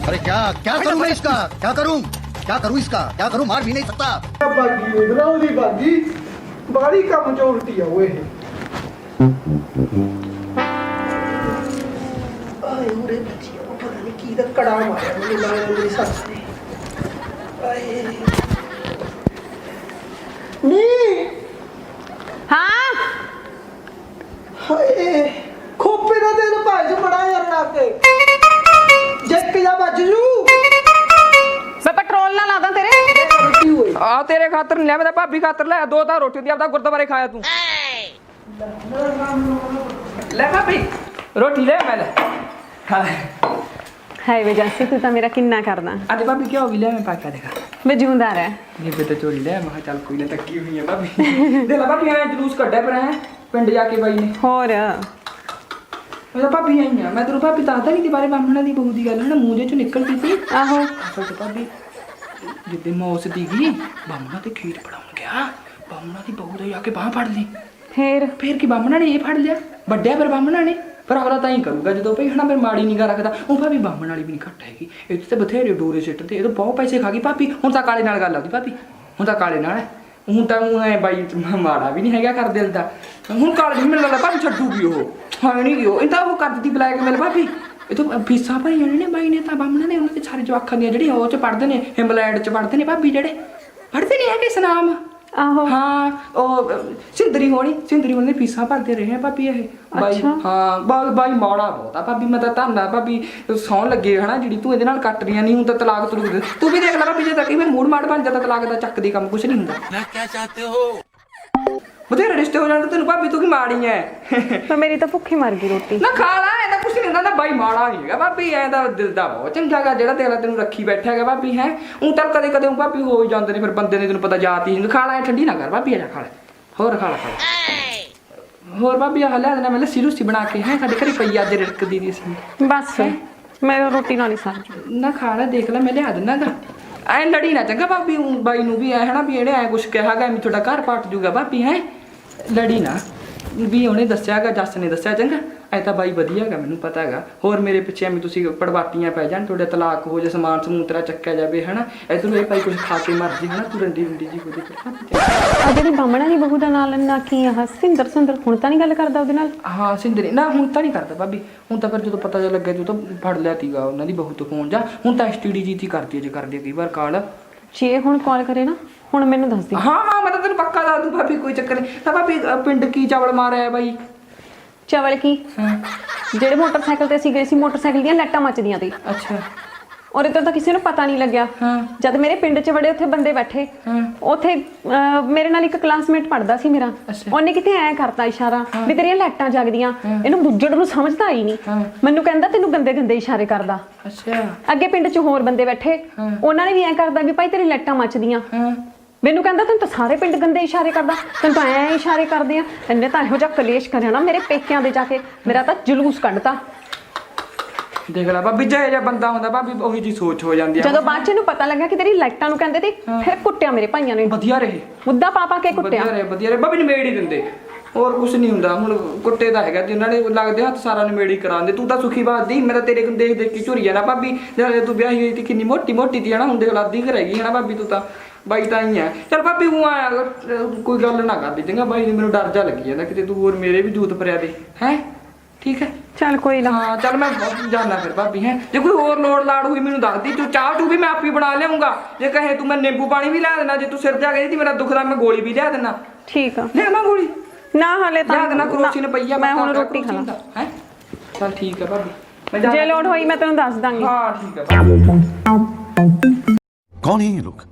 अरे क्या क्या करूं मैं इसका क्या करूं क्या करूं इसका क्या करूं मार भी नहीं सकता ਬਾਗੀ ਦੇਖਦਾ ਉਹਦੀ ਬਾਗੀ ਬਾੜੀ ਕੰਮ ਚ ਉਲਟੀ ਆ ਓਏ ਆਏ ਉਰੇ ਬੱਚੀ ਉਹ ਪਤਾ ਨਹੀਂ ਕੀ ਦਾ ਕੜਾ ਮਾਰਿਆ ਮੈਨੂੰ ਲੱਗਦਾ ਮੇਰੀ ਸੱਸ ਨੇ ਆਏ ਨੀ ਹਾਂ? ਹਾਏ ਖੋਪੇ ਦਾ ਦਿਨ ਭਾਜ ਬੜਾ ਯਾਰ ਲਾ ਕੇ। ਜਾ ਵੱਜ ਜੂ। ਮੈਂ ਪੈਟਰੋਲ ਨਾ ਲਾਦਾ ਤੇਰੇ। ਕੀ ਹੋਈ। ਆ ਤੇਰੇ ਖਾਤਰ ਨਹੀਂ ਲਿਆ ਮੈਂ ਤਾਂ ਭਾਬੀ ਖਾਤਰ ਲਿਆ ਦੋ ਤਾਂ ਰੋਟੀ ਦੀ ਆਪਦਾ ਗੁਰਦੁਆਰੇ ਖਾਇਆ ਤੂੰ। ਲੈ ਭਾਬੀ ਰੋਟੀ ਲੈ ਮੈਂ ਲੈ। ਲੈ ਹਾਏ ਵੇ ਜਾਸੀ ਤੂੰ ਤਾਂ ਮੇਰਾ ਕਿੰਨਾ ਕਰਦਾ ਅੱਜ ਭਾਬੀ ਕੀ ਹੋ ਗਈ ਲੈ ਮੈਂ ਪਾ ਕੇ ਦੇਖਾ ਮੈਂ ਜਿਉਂਦਾ ਰਹਿ ਇਹ ਬੇਟਾ ਚੋਰੀ ਲੈ ਮੈਂ ਕਿਹਾ ਚੱਲ ਕੋਈ ਨਾ ਤੱਕੀ ਹੋਈ ਹੈ ਭਾਬੀ ਦੇ ਲੈ ਭਾਬੀ ਐ ਜਲੂਸ ਕੱਢਿਆ ਪਰ ਐ ਪਿੰਡ ਜਾ ਕੇ ਬਾਈ ਨੇ ਹੋਰ ਮੈਂ ਤਾਂ ਭਾਬੀ ਆਈ ਆ ਮੈਂ ਤੈਨੂੰ ਭਾਬੀ ਦੱਸਦਾ ਨਹੀਂ ਤੇ ਬਾਰੇ ਬਾਹਮਣਾ ਦੀ ਬਹੂ ਦੀ ਗੱਲ ਨਾ ਮੂੰਹ ਦੇ ਚੋਂ ਨਿਕਲਦੀ ਸੀ ਆਹੋ ਅਸਲ ਚ ਭਾਬੀ ਜਿੱਦੇ ਮੌਸ ਦੀ ਗਈ ਬਾਹਮਣਾ ਤੇ ਖੀਰ ਫੜਾਉਣ ਗਿਆ ਬਾਹਮਣਾ ਦੀ ਬਹੂ ਦੇ ਜਾ ਕੇ ਬਾਹ ਫੜ ਲਈ ਫੇਰ ਫੇਰ ਕੀ ਬਾਹਮਣਾ ਨੇ ਇਹ ਫੜ ਲਿਆ ਵੱਡਿਆ ਫਿਰ ਬਾਹਮਣਾ ਨੇ ਪਰ ਅਗਲਾ ਤਾਂ ਹੀ ਕਰੂਗਾ, ਜਦੋਂ ਭਈ ਹਨਾ ਫਿਰ ਮਾੜੀ ਨਿਗਾ ਰੱਖਦਾ, ਉਹ ਭਾਬੀ ਬਾਹਮਣ ਵਾਲੀ ਵੀ ਨਹੀਂ ਘੱਟ ਹੈਗੀ। ਇਹ ਤੇ ਬਥੇਰੇ ਡੋਰੇ ਸਿੱਟ ਤੇ ਇਹ ਤਾਂ ਬਹੁਤ ਪੈਸੇ ਖਾ ਗਈ। ਭਾਬੀ, ਹੁਣ ਤਾਂ ਕਾਲੇ ਨਾਲ ਗੱਲ ਆਉਂਦੀ, ਭਾਬੀ। ਹੁਣ ਤਾਂ ਕਾਲੇ ਨਾਲ ਹੁਣ ਤਾਂ ਉਹ ਐ ਬਾਈ ਮਾੜਾ ਵੀ ਨਹੀਂ ਹੈਗਾ ਕਰ ਦਿਲ ਦਾ। ਹੁਣ ਕਾਲੇ ਨਹੀਂ ਮੈਨੂੰ ਲੱਗਦਾ ਭਾਬੀ ਛੱਡੂਗੀ ਉਹ। ਹਾਂ ਨਹੀਂ ਉਹ। ਇਹ ਤਾਂ ਉਹ ਕਰ ਦਿੱਤੀ ਬੁਲਾਇਆ ਕੇ ਮੇਰੇ ਭਾਬੀ। ਇਹ ਤਾਂ ਫੀਸਾਂ ਭਰੀਆਂ ਨੇ, ਬਾਈ ਨੇ ਤਾਂ ਬਾਹਮਣ ਨੇ, ਉਹਨਾਂ ਦੇ ਸਾਰੇ ਜਵਾਖਾਂ ਦੀਆਂ ਜਿਹੜੀਆਂ ਉਹ ਚ ਪੜਦੇ ਨੇ ਹਿੰਬਲੈਂਡ ਚ ਪੜਦੇ ਨੇ, ਭਾਬੀ ਜਿਹੜੇ। ਪੜਦੇ ਨਹੀਂ ਹੈਗੇ ਸਨਾਮ ਆਹੋ। ਹਾਂ ਉਹ ਸਿੰਦਰੀ ਹੋਣੀ ਸਿੰਦਰੀ ਹੋਣੀ ਫੀਸਾਂ ਭਰਦੇ ਰਹੇ ਆ ਭਾਬੀ ਇਹ। ਬਾਈ ਹਾਂ ਬਾਈ ਬਾਈ ਮੌੜਾ ਬਹੁਤਾ ਭਾਬੀ ਮੈਂ ਤਾਂ ਧੰਨਾ ਭਾਬੀ ਸੌਣ ਲੱਗੇ ਹਨਾ ਜਿਹੜੀ ਤੂੰ ਇਹਦੇ ਨਾਲ ਕੱਟ ਰਹੀਆਂ ਨਹੀਂ ਹੁਣ ਤਾਂ ਤਲਾਕ ਤਲੂਕ ਦੇ। ਤੂੰ ਵੀ ਦੇਖ ਲੈ ਭਾਬੀ ਜੇ ਤਾਂ ਕਿ ਮੈਂ ਮੂਡ ਮਾੜ ਬਣ ਜਾਂਦਾ ਤਲਾਕ ਦਾ ਚੱਕ ਦੀ ਕੰਮ ਕੁਛ ਨਹੀਂ ਹੁੰਦਾ। ਮੈਂ ਕਿਆ ਚਾਹਤੇ ਹੋ? ਬਥੇਰੇ ਰਿਸ਼ਤੇ ਹੋ ਜਾਂਦੇ ਤੈਨੂੰ ਭਾਬੀ ਤੂੰ ਕੀ ਮਾੜੀ ਐ? ਮੇਰੀ ਤਾਂ ਭੁੱਖੀ ਮਰ ਗਈ ਰੋਟੀ। ਨਾ ਖਾ ਲੈ ਇਹਦਾ ਕੁਛ ਨਹੀਂ ਹੁੰਦਾ ਨਾ ਬਾਈ ਮਾੜਾ ਨਹੀਂ ਹੈਗਾ ਭਾਬੀ ਐ ਦਾ ਦਿਲ ਦਾ ਬਹੁਤ ਚੰਗਾ ਗਾ ਜਿਹੜਾ ਤੇਰਾ ਤੈਨੂੰ ਰੱਖੀ ਬੈਠਾ ਹੈਗਾ ਭਾਬੀ ਹੈ। ਉਹ ਤਾਂ ਕਦੇ ਕਦੇ ਭਾਬੀ ਹੋ ਹੀ ਜਾਂਦੇ ਨੇ ਫਿਰ ਬੰਦੇ ਨੇ ਤੈਨੂੰ ਪਤਾ ਜਾਤੀ ਨਹੀਂ। ਖਾ ਲੈ ਠੰਡੀ ਨਾ ਕਰ ਭਾਬੀ ਆ ਜਾ ਖਾ ਲੈ। ਹੋਰ ਖਾ ਲੈ ਖਾ ਲੈ। ਹੋਰ ਭਾਬੀ ਆ ਲਿਆ ਦੇਣਾ ਮੈਂ ਲੱਸੀ ਰੁੱਸੀ ਬਣਾ ਕੇ ਹੈ ਸਾਡੇ ਘਰੇ ਪਈ ਅੱਜ ਰਿੜਕਦੀ ਦੀ ਸੀ ਬਸ ਮੈਂ ਰੋਟੀ ਨਾਲ ਹੀ ਸਰ। ਨਾ ਖਾ ਲੈ ਦੇਖ ਲੈ ਮੈਂ ਲਿਆ ਦਿੰਦਾ ਗਾ। ਐ ਲੜੀ ਨਾ ਚੰਗਾ ਭਾਬੀ ਬਾਈ ਨੂੰ ਵੀ ਐ ਹਨਾ ਵੀ ਇਹਨੇ ਐ ਕੁਛ ਕਿਹਾਗਾ ਐਵੇਂ ਤੁਹਾਡਾ ਘਰ ਪਟ ਜੂਗਾ ਭਾਬੀ ਹੈ। ਲੜੀ ਨਾ। ਵੀ ਉਹਨੇ ਦੱਸਿਆਗਾ ਜੱਸ ਨੇ ਦੱਸਿਆ ਚੰਗਾ। ਐ ਤਾਂ ਬਾਈ ਵਧੀਆ ਹੈਗਾ ਮੈਨੂੰ ਪਤਾ ਹੈਗਾ। ਹੋਰ ਮੇਰੇ ਪਿੱਛੇ ਐਵੇਂ ਤੁਸੀਂ ਪੜਵਾਤੀਆਂ ਪੈ ਜਾਣ ਤੁਹਾਡੇ ਤਲਾਕ ਹੋ ਜਾ ਸਮਾਨ ਸਮੂਤਰਾ ਚੱਕਿਆ ਜਾਵੇ ਹਨਾ। ਇਧਰੋਂ ਇਹ ਭਾਈ ਕੁਝ ਖਾ ਕੇ ਮਰ ਜੇ ਹਨਾ। ਤੂੰ ਰੰਡੀ ਰੰਡੀ ਜੀ ਹੋ ਜੇ ਆ। ਜਿਹੜੀ ਬਾਹਮਣਾ ਦੀ ਬਹੂ ਦਾ ਨਾਂ ਲੈਣਾ ਕੀ ਆ? ਸਿੰਦਰ ਸੁੰਦਰ ਹੁਣ ਤਾਂ ਨਹੀਂ ਗੱਲ ਕਰਦਾ ਉਹਦੇ ਨਾਲ? ਹਾਂ ਸਿੰਦਰੀ ਨਾ ਹੁਣ ਤਾਂ ਨਹੀਂ ਕਰਦਾ ਭਾਬੀ। ਹੁਣ ਤਾਂ ਫਿਰ ਜਦੋਂ ਪਤਾ ਜਿਹਾ ਲੱਗਿਆ ਤਾਂ ਫੜ ਲਿਆ ਤੀਗਾ ਉਹਨਾਂ ਦੀ ਬਹੂ ਤੋਂ ਫੋਨ ਜਾ। ਹੁਣ ਤਾਂ ਐਸਟੀਡੀ ਜੀ ਤੀ ਕਰਦੀ ਹੈ ਜੇ ਕਰਦੀ ਹੈ ਕਈ ਵਾਰ ਕਾਲ। ਜੇ ਹੁਣ ਕਾਲ ਕਰੇ ਨਾ ਹੁਣ ਮੈਨੂੰ ਦੱਸ ਦੇ। ਹਾਂ ਹਾਂ ਮੈਂ ਤਾਂ ਤੈਨੂੰ ਪੱਕਾ ਦੱਸ ਦੂੰ ਭਾਬੀ ਕੋਈ ਚੱਕਰ ਨਹੀਂ। ਤਾਂ ਭਾਬੀ ਅ, ਪਿੰਡ ਕੀ ਚਾਵਲ ਮਾਰਿਆ ਹੈ ਬਾਈ? ਚਵਲ ਕੀ? ਹਾਂ। ਜਿਹੜੇ ਮੋਟਰਸਾਈਕਲ ਤੇ ਅਸੀਂ ਗਏ ਸੀ ਮੋਟਰਸਾਈਕਲ ਦੀਆਂ ਲਾਈਟਾਂ ਮੱਚਦੀਆਂ ਤੇ ਅੱਛਾ। ਔਰ ਇਧਰ ਤਾਂ ਕਿਸੇ ਨੂੰ ਪਤਾ ਨਹੀਂ ਲੱਗਿਆ। ਹਾਂ। ਜਦ ਮੇਰੇ ਪਿੰਡ 'ਚ ਬੜੇ ਉੱਥੇ ਬੰਦੇ ਬੈਠੇ। ਉੱਥੇ ਅਹ, ਮੇਰੇ ਨਾਲ ਇੱਕ ਕਲਾਸਮੇਟ ਪੜਦਾ ਸੀ ਮੇਰਾ। ਅੱਛਾ। ਉਹਨੇ ਕਿਤੇ ਐ ਕਰਤਾ ਇਸ਼ਾਰਾ ਵੀ ਤੇਰੀਆਂ ਲਾਈਟਾਂ ਜਗਦੀਆਂ। ਇਹਨੂੰ ਬੁੱਜੜ ਨੂੰ ਸਮਝਦਾ ਹੀ ਨਹੀਂ। ਮੈਨੂੰ ਕਹਿੰਦਾ ਤੈਨੂੰ ਗੰਦੇ ਗੰਦੇ ਇਸ਼ਾਰੇ ਕਰਦਾ। ਅੱਛਾ। ਅੱਗੇ ਪਿੰਡ 'ਚ ਹੋਰ ਬੰਦੇ ਬੈਠੇ। ਉਹਨਾਂ ਨੇ ਵੀ ਐ ਕਰਦਾ ਵੀ ਭਾਈ ਤੇਰੀ ਲਾਈਟਾਂ ਮੱਚਦੀਆਂ। ਹਾਂ। ਮੈਨੂੰ ਕਹਿੰਦਾ ਤੈਨੂੰ ਤਾਂ ਸਾਰੇ ਪਿੰਡ ਗੰਦੇ ਇਸ਼ਾਰੇ ਕਰਦਾ ਤੈਨੂੰ ਤਾਂ ਐ ਇਸ਼ਾਰੇ ਕਰਦੇ ਆ। ਇਹਨੇ ਤਾਂ ਇਹੋ ਜਿਹਾ ਕਲੇਸ਼ ਕਰਿਆ ਨਾ ਮੇਰੇ ਪੇਕਿਆਂ ਦੇ ਜਾ ਕੇ ਮੇਰਾ ਤਾਂ ਜਲੂਸ ਕੱਢਤਾ। ਦੇਖ ਲੈ ਭਾਬੀ ਜੇ ਜਿਹਾ ਬੰਦਾ ਹੁੰਦਾ ਭਾਬੀ ਉਹੀ ਜੀ ਸੋਚ ਹੋ ਜਾਂਦੀ ਆ। ਜਦੋਂ ਬਾਅਦ ਚ ਇਹਨੂੰ ਪਤਾ ਲੱਗਾ ਕਿ ਤੇਰੀ ਲਾਈਟਾਂ ਨੂੰ ਕਹਿੰਦੇ ਤੇ ਫਿਰ ਕੁੱਟਿਆ ਮੇਰੇ ਭਾਈਆਂ ਨੇ। ਵਧੀਆ ਰਹੇ। ਮੁੱਦਾ ਪਾ ਪਾ ਕੇ ਕੁੱਟਿਆ। ਵਧੀਆ ਰਹੇ ਵਧੀਆ ਰਹੇ। ਭਾਬੀ ਨਿਮੇੜ ਹੀ ਦਿੰਦੇ। ਹੋਰ ਕੁਝ ਨਹੀਂ ਹੁੰਦਾ। ਹੁਣ ਕੁੱਟੇ ਦਾ ਹੈਗਾ ਤੇ ਉਹਨਾਂ ਨੇ ਲੱਗਦੇ ਹੱਥ ਸਾਰਾ ਨਿਮੇੜੀ ਕਰਾਉਂਦੇ ਤੂੰ ਤਾਂ ਸੁਖੀ ਬਾਤ ਦੀ ਮੇਰਾ ਤੇਰੇ ਕੋਲ ਦੇਖ ਦੇਖ ਕੇ ਝੁਰੀ ਜਾਣਾ ਭਾਬੀ। ਜਦੋਂ ਤੂੰ ਵਿਆਹੀ ਹੋਈ ਸੀ ਕਿੰਨੀ ਮੋਟੀ ਮੋਟੀ ਤੀ ਹਨਾ? ਹੁੰਦੇ ਲਾਦੀ ਕਰ ਹੈਗੀ ਹਨਾ ਭਾਬੀ ਤੂੰ ਤਾਂ। ਬਾਈ ਤਾਂ ਹੀ ਆ। ਚਲ ਭਾਬੀ ਉਹ ਆ ਕੋਈ ਗੱਲ ਨਾ ਕਰਦੀ ਚੰਗਾ। ਬਾਈ ਨੇ ਮੈਨੂੰ ਡਰ ਜਾ ਲੱਗੀ ਜਾਂਦਾ ਕਿਤੇ ਤੂੰ ਹੋਰ ਮੇਰੇ ਵੀ ਜੂਤ ਭਰਿਆ ਦੇ। ਹੈ? ਠੀਕ ਹੈ? ਚੱਲ ਕੋਈ ਨਾ। ਹਾਂ ਚੱਲ ਮੈਂ ਜਾਣਾ ਫਿਰ ਭਾਬੀ ਹੈ। ਜੇ ਕੋਈ ਹੋਰ ਲੋੜ ਲਾੜ ਹੋਈ ਮੈਨੂੰ ਦੱਸ ਦੀ ਤੂੰ ਚਾਹ ਤੂੰ ਵੀ ਮੈਂ ਆਪੀ ਬਣਾ ਲਿਆਉਂਗਾ। ਜੇ ਕਹੇ ਤੂੰ ਮੈਂ ਨਿੰਬੂ ਪਾਣੀ ਵੀ ਲਿਆ ਦੇਣਾ ਜੇ ਤੂੰ ਸਿਰ ਜਾ ਗਈ ਤੇ ਮੇਰਾ ਦੁਖਦਾ ਮੈਂ ਗੋਲੀ ਵੀ ਲੈ ਦੇਣਾ ਠੀਕ ਆ। ਲਿਆ ਮੈਂ ਗੋਲੀ? ਨਾ ਹਲੇ ਤਾਂ ਲਿਆ ਦੇਣਾ ਨੇ। ਪਈਆ ਮੈਂ ਹੁਣ ਰੋਟੀ ਖਾਣਾ। ਹੈ? ਚੱਲ ਠੀਕ ਆ ਭਾਬੀ। ਜੇ ਲੋੜ ਹੋਈ ਮੈਂ ਤੈਨੂੰ ਦੱਸ ਦਾਂਗੀ। ਹਾਂ ਠੀਕ ਆ ਕੌਣ ਹੈ ਇਹ ਲੋਕ?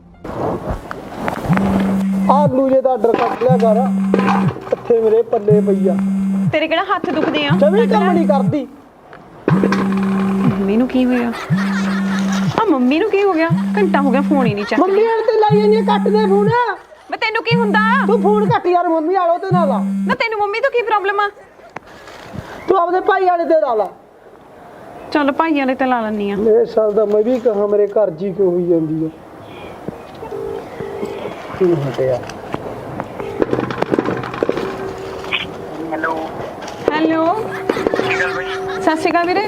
ਆਲੂ ਜੇ ਦਾ ਆਰਡਰ ਕੱਟ ਲਿਆ ਕਰ। ਕਿੱਥੇ ਮੇਰੇ ਪੱਲੇ ਪਈਆ ਤੇਰੇ ਕਿਹੜਾ ਹੱਥ ਦੁਖਦੇ ਆ? ਜਮੀ ਕੰਮ ਨਹੀਂ ਕਰਦੀ। ਮੰਮੀ ਨੂੰ ਕੀ ਹੋਇਆ ਆ ਮੰਮੀ ਨੂੰ ਕੀ ਹੋ ਗਿਆ? ਘੰਟਾ ਹੋ ਗਿਆ ਫੋਨ ਹੀ ਨਹੀਂ ਚੱਕ ਮੰਮੀ ਵਾਲੇ ਤੇ ਲਾਈ ਜਾਂਦੀ ਆ, ਕੱਟ ਦੇ ਫੋਨ। ਮੈਂ ਤੈਨੂੰ ਕੀ ਹੁੰਦਾ? ਤੂੰ ਫੋਨ ਕੱਟ ਯਾਰ ਮੰਮੀ ਵਾਲੋ ਤੇ ਨਾ ਲਾ ਨਾ ਤੈਨੂੰ ਮੰਮੀ ਤੋਂ ਕੀ ਪ੍ਰੋਬਲਮ ਆ? ਤੂੰ ਆਪਦੇ ਭਾਈ ਵਾਲੇ ਤੇ ਲਾ ਲਾ। ਚੱਲ ਭਾਈਆਂ ਨੇ ਤੇ ਲਾ ਲੈਣੀ ਆ। ਮੇਰੇ ਸਾਲ ਦਾ ਮੈਂ ਵੀ ਕਹਾ ਮੇਰੇ ਘਰ ਜੀ ਕਿਉਂ ਹੋਈ ਜਾਂਦੀ ਹੈ ਕੀ ਹਟਿਆ ਹੈਲੋ। ਸਤਿ ਸ਼੍ਰੀ ਅਕਾਲ ਵੀਰੇ।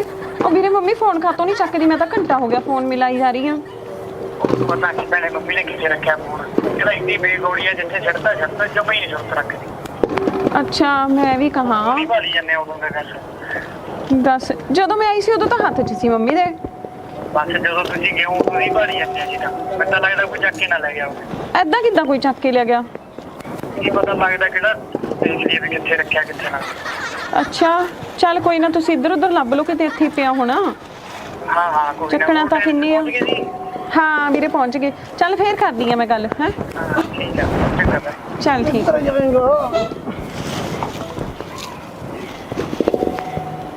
ਉਹ ਵੀਰੇ ਮੰਮੀ ਫੋਨ ਖਾਤੋਂ ਨਹੀਂ ਚੱਕਦੀ ਮੈਂ ਤਾਂ ਘੰਟਾ ਹੋ ਗਿਆ ਫੋਨ ਮਿਲਾਈ ਜਾ ਰਹੀ ਆ। ਪਤਾ ਨਹੀਂ ਭੈਣੇ ਮੰਮੀ ਨੇ ਕਿੱਥੇ ਰੱਖਿਆ ਫੋਨ। ਜਿਹੜਾ ਇੰਨੀ ਬੇਗੌੜੀ ਆ ਜਿੱਥੇ ਛੱਡਦਾ ਛੱਡਦਾ ਜਮਾ ਹੀ ਨਹੀਂ ਸੁਰਤ ਰੱਖਦੀ। ਅੱਛਾ ਮੈਂ ਵੀ ਕਹਾ। ਕੀ ਭਾਲੀ ਜਾਂਦੇ ਆ ਉਦੋਂ ਦੇ ਗੱਲ। ਦੱਸ ਜਦੋਂ ਮੈਂ ਆਈ ਸੀ ਉਦੋਂ ਤਾਂ ਹੱਥ 'ਚ ਸੀ ਮੰਮੀ ਦੇ। ਬਸ ਜਦੋਂ ਤੁਸੀਂ ਗਏ ਹੋ ਉਦੋਂ ਹੀ ਭਾਲੀ ਜਾਂਦੇ ਆ ਜੀ ਤਾਂ। ਮੈਨੂੰ ਤਾਂ ਲੱਗਦਾ ਕੋਈ ਚੱਕ ਕੇ ਨਾ ਲੈ ਗਿਆ ਹੋਵੇ। ਐਦਾਂ ਕਿੱਦਾਂ ਕੋਈ ਚੱਕ ਕੇ ਲੈ ਗਿਆ? ਕੀ ਪਤਾ ਲੱਗਦਾ ਕਿਹੜਾ ਦੇਖ ਲਈ ਵੀ ਕਿੱਥੇ ਰੱਖਿਆ ਕਿੱਥੇ ਨਾ। ਅੱਛਾ ਚੱਲ ਕੋਈ ਨਾ ਤੁਸੀਂ ਇੱਧਰ ਉੱਧਰ ਲੱਭ ਲਓ ਕਿਤੇ ਇੱਥੇ ਹੀ ਪਿਆ ਹੋਣਾ। ਹਾਂ ਹਾਂ ਕੋਈ ਨਾ ਚੱਕਣਾ ਤਾਂ ਉਹ ਕਿੰਨੀ ਆ। ਪਹੁੰਚ ਗਏ ਜੀ? ਹਾਂ ਵੀਰੇ ਪਹੁੰਚ ਗਏ। ਚੱਲ ਫੇਰ ਕਰਦੀ ਆ ਮੈਂ ਗੱਲ ਹੈ? ਹਾਂ ਠੀਕ ਆ ਚੰਗਾ ਬਾਈ ਚੱਲ ਠੀਕ।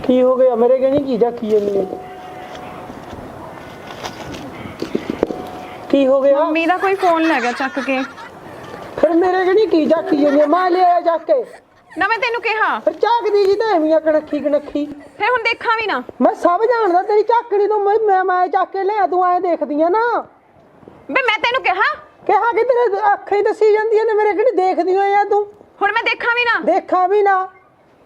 ਕੀ ਹੋ ਗਿਆ? ਮੇਰੇ ਕਹਿਣੀ ਕੀ ਜਾਕੀ ਜਾਂਦੀ ਹੈ ਕੀ ਹੋ ਗਿਆ? ਮੰਮੀ ਦਾ ਕੋਈ ਫੋਨ ਲੈ ਗਿਆ ਚੱਕ ਕੇ। ਫਿਰ ਮੇਰੇ ਕਹਿਣੀ ਕੀ ਜਾਕੀ ਜਾਂਦੀ ਮੈਂ ਲਿਆਇਆ ਜਾ ਕੇ। ਨਾ ਮੈਂ ਤੈਨੂੰ ਕਿਹਾ। ਫਿਰ ਝਾਕਦੀ ਜੀ ਤਾਂ ਐਵੇਂ ਕਣਖੀ ਕਣਖੀ। ਫਿਰ ਹੁਣ ਦੇਖਾਂ ਵੀ ਨਾ। ਮੈਂ ਸਭ ਜਾਣਦਾ ਤੇਰੀ ਝਾਕਣੀ ਤੋਂ ਮੈਂ ਮੈਂ ਮੈਂ ਚੱਕ ਕੇ ਲਿਆ ਤੂੰ ਐ ਦੇਖਦੀ ਆ ਨਾ। ਬੇ ਮੈਂ ਤੈਨੂੰ ਕਿਹਾ। ਕਿਹਾ ਕਿ ਤੇਰੇ ਅੱਖਾਂ ਹੀ ਦੱਸੀ ਜਾਂਦੀਆਂ ਨੇ ਮੇਰੇ ਕਿਹੜੀ ਦੇਖਦੀ ਆ ਤੂੰ? ਹੁਣ ਮੈਂ ਦੇਖਾਂ ਵੀ ਨਾ। ਦੇਖਾਂ ਵੀ ਨਾ।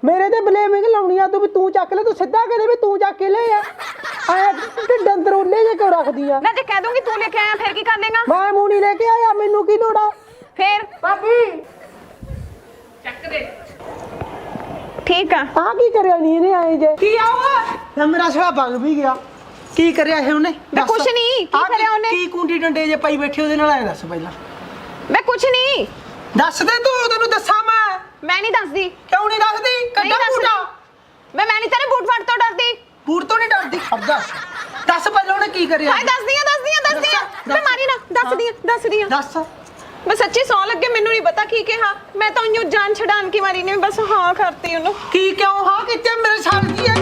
ਮੇਰੇ ਤੇ ਬਲੇਮਿੰਗ ਲਾਉਣੀ ਆ ਤੂੰ ਵੀ ਤੂੰ ਚੱਕ ਲੈ ਤੂੰ ਸਿੱਧਾ ਕਹਦੇ ਵੀ ਤੂੰ ਚੱਕ ਕੇ ਲੈ ਆ। ਆਇਆ ਢਿੱਡ ਅੰਦਰ ਉੱਲੇ ਜੇ ਕਿਉਂ ਰੱਖਦੀ ਆ? ਨਾ ਜੇ ਕਹਿ ਦੂੰਗੀ ਤੂੰ ਲੈ ਕੇ ਆਇਆ ਫਿਰ ਕੀ ਕਰ ਲੇਗਾ ਮੈਂ ਮੂਣੀ ਲੈ ਕੇ ਆਇਆ ਮੈਨੂੰ ਕੀ ਲੋੜ ਆ? ਫਿਰ? ਭਾਬੀ! ਠੀਕ ਆ। ਆ ਕੀ ਕਰਿਆ ਨਹੀਂ ਇਹਨੇ ਆਏ ਜੇ? ਕੀ ਆਵਾ ਮੇਰਾ ਸਾਲਾ ਭੰਗ ਵੀ ਗਿਆ। ਕੀ ਕਰਿਆ ਇਹ ਉਹਨੇ? ਮੈਂ ਕੁਛ ਨਹੀਂ, ਕੀ ਕਰਿਆ ਉਹਨੇ? ਕੀ ਕੁੰਡੀ ਡੰਡੇ ਜੇ ਪਾਈ ਬੈਠੀ ਉਹਦੇ ਨਾਲ ਆਏ ਦੱਸ ਪਹਿਲਾਂ। ਮੈਂ ਕੁਛ ਨਹੀਂ ਦੱਸ ਦੇ ਤੂੰ ਤੈਨੂੰ ਦੱਸਾਂ ਮੈਂ ਨਹੀਂ ਦੱਸਦੀ। ਕਿਉਂ ਨਹੀਂ ਦੱਸਦੀ? ਨਹੀਂ ਕੱਢਾ ਦੱਸਦੀ ਬੂਟਾ ਮੈਂ ਮੈਂ ਨਹੀਂ ਤੇਰੇ ਬੂਟ ਫੜ ਤੋਂ ਡਰਦੀ। ਬੂਟ ਤੋਂ ਨਹੀਂ ਡਰਦੀ। ਖੜ ਦੱਸ ਦੱਸ ਪਹਿਲਾਂ ਉਹਨੇ ਕੀ ਕਰਿਆ? ਹਾਏ ਦੱਸਦੀ ਆ ਦੱਸਦੀ ਆ ਦੱਸਦੀ ਆ ਦੱਸ, ਮੈਂ ਮਾਰੀ ਨਾ। ਦੱਸਦੀ ਆ ਦੱਸਦੀ ਆ ਦੱਸ। ਮੈਂ ਸੱਚੀ ਸੌ ਲੱਗੇ ਮੈਨੂੰ ਨਹੀਂ ਪਤਾ ਕੀ ਕਿਹਾ। ਮੈਂ ਤਾਂ ਉਹਨੂੰ ਜਾਨ ਛਡਾਣ ਕੀ ਮਾਰੀ ਨੇ। ਬਸ ਹਾਂ ਕਰਤੀ ਉਹਨੂੰ। ਕੀ ਕਿਉਂ? ਹਾਂ ਕਿਤੇ ਮੇਰੇ ਸਾਲ ਦੀ ਹੈ?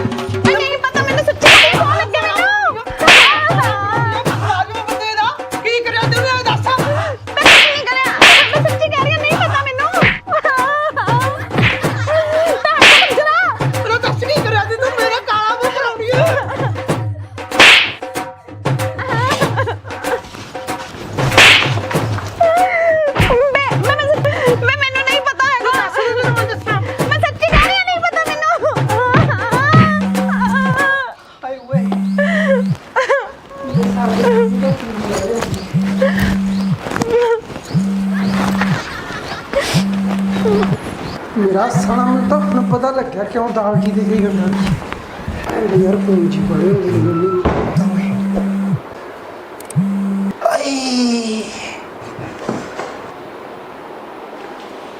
ਮੇਰਾ ਸਾਲਾ, ਮੈਨੂੰ ਤਾਂ ਹੁਣ ਪਤਾ ਲੱਗਿਆ ਕਿਉਂ ਦਾਲ ਜੀ ਦੀ ਗਈ ਉਹਨਾਂ ਐਂਡ ਯਾਰ, ਕੋਈ ਜੀ, ਬੜੇ ਹੋ ਗਏ ਮੈਨੂੰ ਆਈ।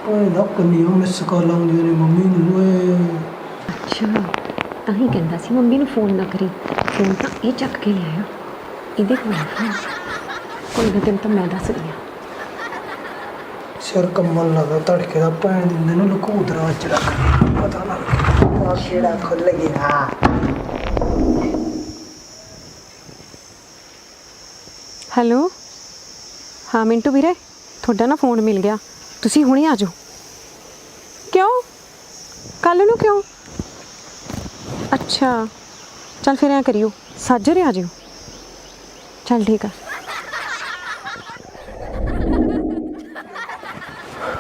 ਓਏ ਦਾ ਕੰਨੀਆਂ ਮਿਸ ਕਾਲ ਆਉਂਦੀਆਂ ਨੇ ਮੰਮੀ ਨੂੰ, ਓਏ। ਅੱਛਾ, ਤਾਂ ਹੀ ਕਹਿੰਦਾ ਸੀ ਮੰਮੀ ਨੂੰ ਫੋਨ ਨਾ ਕਰੀ। ਫੋਨ ਤਾਂ ਇਹ ਚੱਕ ਕੇ ਲਿਆਇਆ। ਇਹਦੇ ਕੋਲ ਆ। ਕੋਈ ਨਾ, ਤੈਨੂੰ ਤਾਂ ਮੈਂ ਦੱਸਦੀ ਹਾਂ। ਸਿਰ ਕੰਮਲ ਲੱਗਾ, ਧੜਕੇ ਦਾ ਭੈਣ ਦੀ ਮੈਨੂੰ ਲਕੂਦਰਾ ਚ ਰੱਖ ਪਤਾ ਨਾ ਆ ਕਿਹੜਾ ਖੁੱਲ ਗਿਆ। ਹੈਲੋ? ਹਾਂ, ਮਿੰਟੂ ਵੀਰੇ, ਤੁਹਾਡਾ ਨਾ ਫੋਨ ਮਿਲ ਗਿਆ। ਤੁਸੀਂ ਹੁਣੇ ਆ ਜਾਓ। ਕਿਉਂ? ਕੱਲ ਨੂੰ ਕਿਉਂ? ਅੱਛਾ, ਚਲ ਫਿਰ ਐ ਕਰਿਓ, ਸਾਜਰੇ ਆ ਜਿਓ। ਚਲ ਠੀਕ ਆ।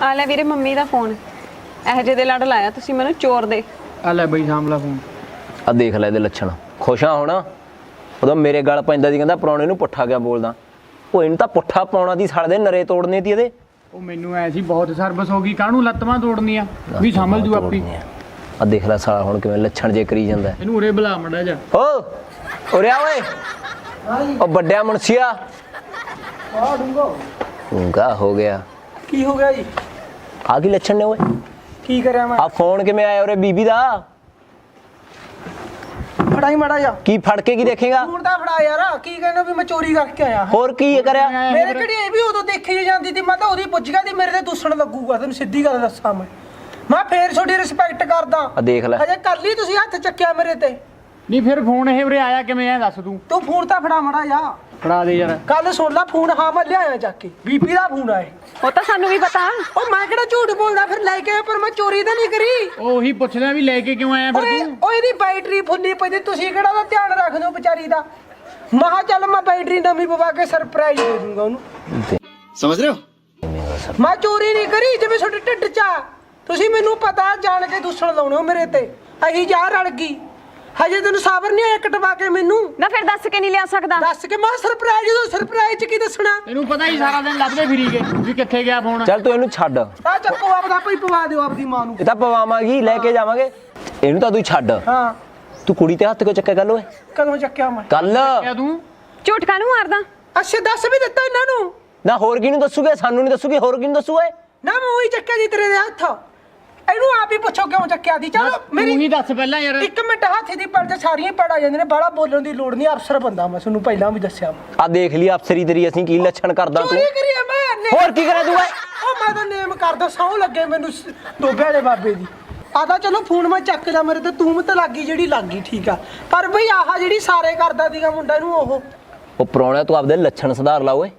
ਆ ਲੈ ਵੀਰੇ ਮੰਮੀ ਦਾ ਫੋਨ। ਇਹ ਜਿਹੇ ਦੇ ਲੜ ਲਾਇਆ ਤੁਸੀਂ ਮੈਨੂੰ ਚੋਰ ਦੇ। ਆ ਲੈ ਬਈ ਸਾਹਮਲਾ ਫੋਨ। ਆ ਦੇਖ ਲੈ ਇਹਦੇ ਲੱਛਣ। ਖੁਸ਼ਾਂ ਹੋਣਾ। ਉਦੋਂ ਮੇਰੇ ਗਲ ਪੈਂਦਾ ਸੀ ਕਹਿੰਦਾ ਪ੍ਰਾਹੁਣੇ ਨੂੰ ਪੁੱਠਾ ਕਿਆ ਬੋਲਦਾ। ਉਹ ਇਹਨੂੰ ਤਾਂ ਪੁੱਠਾ ਪਾਉਣਾ ਦੀ ਸੜ ਦੇ ਨਰੇ ਤੋੜਨੇ ਤੀ ਇਹਦੇ। ਉਹ ਮੈਨੂੰ ਐ ਸੀ ਬਹੁਤ ਸਰਵਿਸ ਹੋ ਗਈ ਕਾਹਨੂੰ ਲੱਤਾਂ ਤੋੜਨੀਆਂ? ਵੀ ਸੰਭਲ ਜੂ ਆਪੀ। ਆ ਦੇਖ ਲੈ ਸਾਲਾ ਹੁਣ ਕਿਵੇਂ ਲੱਛਣ ਜੇ ਕਰੀ ਜਾਂਦਾ। ਇਹਨੂੰ ਉਰੇ ਬੁਲਾ ਮੜਾ ਜਾ। ਓ ਉਰੇ ਆ ਓਏ। ਉਹ ਵੱਡਿਆ ਮੁਨਸੀਆ। ਆ ਡੂੰਗਾ ਉਂਗਾ ਹੋ ਗਿਆ। ਕੀ ਹੋ ਗਿਆ ਜੀ? ਆ ਕੀ ਲੱਛਣ ਨੇ ਓਏ? ਕੀ ਕਰਿਆ ਮੈਂ? ਆ ਫੋਨ ਕਿਵੇਂ ਆਇਆ ਉਰੇ ਬੀਬੀ ਦਾ? ਫੜਾਈ ਮੜਾ ਜਾ ਕੀ ਫੜ ਕੇ ਕੀ ਦੇਖੇਗਾ? ਫੋਨ ਤਾਂ ਫੜਾ ਯਾਰ ਕੀ ਕਹਿੰਦਾ ਵੀ ਮੈਂ ਚੋਰੀ ਕਰਕੇ ਆਇਆ? ਹੋਰ ਕੀ ਕਰਿਆ? ਮੇਰੇ ਕਿਹੜੀ ਇਹ ਵੀ ਉਦੋਂ ਦੇਖੀ ਜਾਂਦੀ ਸੀ ਮੈਂ ਤਾਂ ਉਹਦੀ ਪੁੱਛ ਗਿਆ ਦੀ ਮੇਰੇ ਤੇ ਦੂਸਣ ਲੱਗੂਗਾ ਤੈਨੂੰ ਸਿੱਧੀ ਗੱਲ ਦੱਸਾਂ ਮੈਂ। ਮੈਂ ਫੇਰ ਤੁਹਾਡੀ ਰਿਸਪੈਕਟ ਕਰਦਾ। ਆ ਦੇਖ ਲੈ। ਹਜੇ ਕੱਲ ਹੀ ਤੁਸੀਂ ਹੱਥ ਚੱਕਿਆ ਮੇਰੇ ਤੇ। ਨਹੀਂ ਫਿਰ ਫੋਨ ਇਹ ਉਰੇ ਆਇਆ ਕਿਵੇਂ ਐ ਦੱਸ ਤੂੰ। ਤੂੰ ਫੋਨ ਤਾਂ ਫੜਾ ਮੜਾ ਜਾ ਫੜਾ ਦੇ ਯਾਰ। ਕੱਲ ਸੋਲਾ ਫੋਨ ਹਾਂ ਮੈਂ ਲਿਆਇਆ ਚੱਕ ਕੇ। ਬੀਬੀ ਦਾ ਫੋਨ ਆਏ ਉਹ ਤਾਂ ਸਾਨੂੰ ਵੀ ਪਤਾ। ਉਹ ਮੈਂ ਕਿਹੜਾ ਝੂਠ ਬੋਲਦਾ ਫਿਰ ਲੈ ਕੇ ਪਰ ਮੈਂ ਚੋਰੀ ਤਾਂ ਨਹੀਂ ਕਰੀ। ਉਹੀ ਪੁੱਛਦਾ ਵੀ ਲੈ ਕੇ ਕਿਉਂ ਆਇਆ ਫਿਰ ਤੂੰ? ਉਹ ਇਹਦੀ ਬੈਟਰੀ ਫੁੱਲੀ ਪਈ ਤੁਸੀਂ ਕਿਹੜਾ ਦਾ ਧਿਆਨ ਰੱਖ ਦਿਓ ਵਿਚਾਰੀ ਦਾ? ਮਹਾ ਚੱਲ ਮੈਂ ਬੈਟਰੀ ਨਵੀਂ ਪਵਾ ਕੇ ਸਰਪ੍ਰਾਈਜ਼ ਦੇ ਦੂੰਗਾ ਉਹਨੂੰ। ਸਮਝ ਰਹੇ ਹੋ? ਮੈਂ ਚੋਰੀ ਨਹੀਂ ਕਰੀ ਜਿਵੇਂ ਤੁਹਾਡੇ ਢਿੱਡ 'ਚ ਆ। ਤੁਸੀਂ ਮੈਨੂੰ ਪਤਾ ਜਾਣ ਕੇ ਦੂਸਣ ਲਾਉਣੇ ਹੋ ਮੇਰੇ ਤੇ। ਅਹੀ ਜਾ ਰਲ ਗਈ। ਹਜੇ ਤੈਨੂੰ ਸਾਬਰ ਨਹੀਂ ਆਇਆ ਕਟਵਾ ਕੇ ਮੈਨੂੰ? ਨਾ ਫਿਰ ਦੱਸ ਕੇ ਨਹੀਂ ਲਿਆ ਸਕਦਾ। ਦੱਸ ਕੇ ਮੈਂ ਸਰਪ੍ਰਾਈਜ਼ ਦੋ ਸਰਪ੍ਰਾਈਜ਼ 'ਚ ਕੀ ਦੱਸਣਾ? ਤੈਨੂੰ ਪਤਾ ਹੀ ਸਾਰਾ ਦਿਨ ਲੱਭਦੇ ਫਿਰੀ ਗਏ ਵੀ ਕਿੱਥੇ ਗਿਆ ਫੋਨ। ਚੱਲ ਤੂੰ ਇਹਨੂੰ ਛੱਡ। ਆ ਚੱਕੋ ਆਪਦਾ ਭਈ ਪਵਾ ਦਿਓ ਆਪਦੀ ਮਾਂ ਨੂੰ। ਇਹ ਤਾਂ ਪਵਾਵਾਂਗੀ ਲੈ ਕੇ ਜਾਵਾਂਗੇ। ਇਹਨੂੰ ਤਾਂ ਤੂੰ ਛੱਡ। ਹਾਂ। ਤੂੰ ਕੁੜੀ ਤੇ ਹੱਥ ਕਿਉਂ ਚੱਕਿਆ ਗੱਲ ਓਏ? ਕਦੋਂ ਚੱਕਿਆ ਮੈਂ? ਕੱਲ ਕਿਆ ਤੂੰ? ਝੂਠ ਕਾਹਨੂੰ ਮਾਰਦਾ? ਅੱਛਾ ਦੱਸ ਵੀ ਦਿੱਤਾ ਇਹਨਾਂ ਨੂੰ। ਨਾ ਹੋਰ ਕਿਹਨੂੰ ਦੱਸੂਗੇ? ਸਾਨੂੰ ਨਹੀਂ ਦੱਸੂਗੇ ਹੋਰ ਕਿਹਨੂੰ ਦੱਸੂ ਓਏ? ਨਾ ਮੈਂ ਉਹੀ ਚੱਕਿਆ ਜੀ ਤੇਰੇ ਦੇ ਹੱਥ। ਇਹਨੂੰ ਆਪ ਹੀ ਪੁੱਛੋ ਕਿਉਂ ਚੱਕਿਆ ਦੀ ਚਲੋ ਤੂੰ ਮੇਰੀ ਹੀ ਦੱਸ ਪਹਿਲਾਂ ਯਾਰ। ਇੱਕ ਮਿੰਟ ਹੱਥ ਦੀ ਪੜ ਤੇ ਸਾਰੀਆਂ ਪੜ ਆ ਜਾਂਦੇ ਨੇ ਬਾਲਾ ਬੋਲਣ ਦੀ ਲੋੜ ਨਹੀਂ ਅਫਸਰ ਬੰਦਾ ਮੈਂ ਤੁਹਾਨੂੰ ਪਹਿਲਾਂ ਵੀ ਦੱਸਿਆ ਆ ਦੇਖ ਲਈ ਅਫਸਰੀ ਤੇਰੀ ਅਸੀਂ ਕੀ ਲੱਛਣ ਕਰਦਾ ਤੂੰ? ਚੋਰੀ ਕਰੀ ਆ ਮੈਂ ਨੇ- ਹੋਰ ਕੀ ਕਰਿਆ ਤੂੰ ਓਏ? ਉਹ ਮੈਂ ਤਾਂ ਨੇਮ ਕਰਦਾ ਸੌ ਲੱਗੇ ਮੈਨੂੰ ਸ- ਦੋਬੇ ਵਾਲੇ ਬਾਬੇ ਦੀ। ਆਦਾ ਚਲੋ ਫੋਨ ਮੈਂ ਚੱਕ ਲਿਆ ਮੇਰੇ ਤੇ ਤੂੰ ਤੇ ਲੱਗੀ ਜਿਹੜੀ ਲੱਗੀ ਠੀਕ ਆ। ਪਰ ਬਈ ਆਹ ਜਿਹੜੀ ਸਾਰੇ ਕਰਦਾ ਸੀਗਾ ਮੁੰਡਾ ਨੂੰ ਉਹ। ਉਹ ਪ੍ਰਾਹੁਣਾ ਤੂੰ ਆਪਦੇ ਲੱਛਣ ਸੁਧਾਰ ਲਾ ਓਏ।